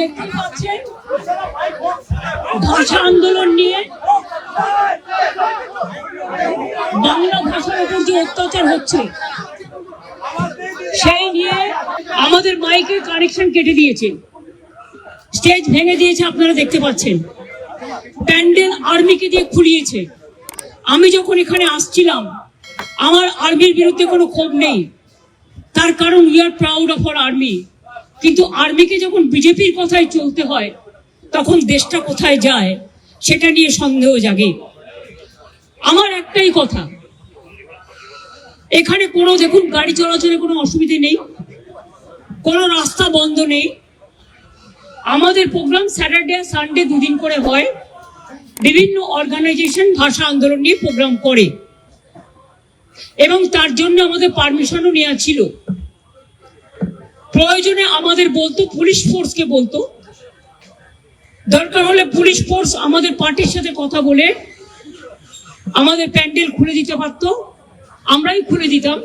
দেখতে পাচ্ছেন। ভাষা আন্দোলন নিয়ে বাংলা ভাষার উপর যে অত্যাচার হচ্ছে, সেই নিয়ে আমাদের মাইকের কানেকশন কেটে দিয়েছে। স্টেজ ভেঙে দিয়েছে, আপনারা দেখতে পাচ্ছেন। প্যান্ডেল আর্মিকে দিয়ে খুলিয়েছে। আমি যখন এখানে আসছিলাম, আমার আর্মির বিরুদ্ধে কোনো ক্ষোভ নেই। তার কারণ we are proud of our army কিন্তু আর্মিকে যখন বিজেপির কথায় চলতে হয়, তখন দেশটা কোথায় যায়, সেটা নিয়ে সন্দেহ জাগে। আমার একটাই কথা, এখানে কোনো, দেখুন, গাড়ি চলাচলে কোনো অসুবিধে নেই, কোনো রাস্তা বন্ধ নেই। আমাদের প্রোগ্রাম স্যাটারডে, সানডে দুদিন করে হয়। বিভিন্ন অর্গানাইজেশন ভাষা আন্দোলন নিয়ে প্রোগ্রাম করে। এবং তার জন্য আমাদের পারমিশনও নেওয়া ছিল। প্রয়োজনে আমাদের বলতো পুলিশ ফোর্সকে বলতো। দরকার হলে পুলিশ ফোর্স আমাদের পার্টির সাথে কথা বলে আমাদের প্যান্ডেল খুলে দিতে পারতো। আমরাই খুলে দিতাম।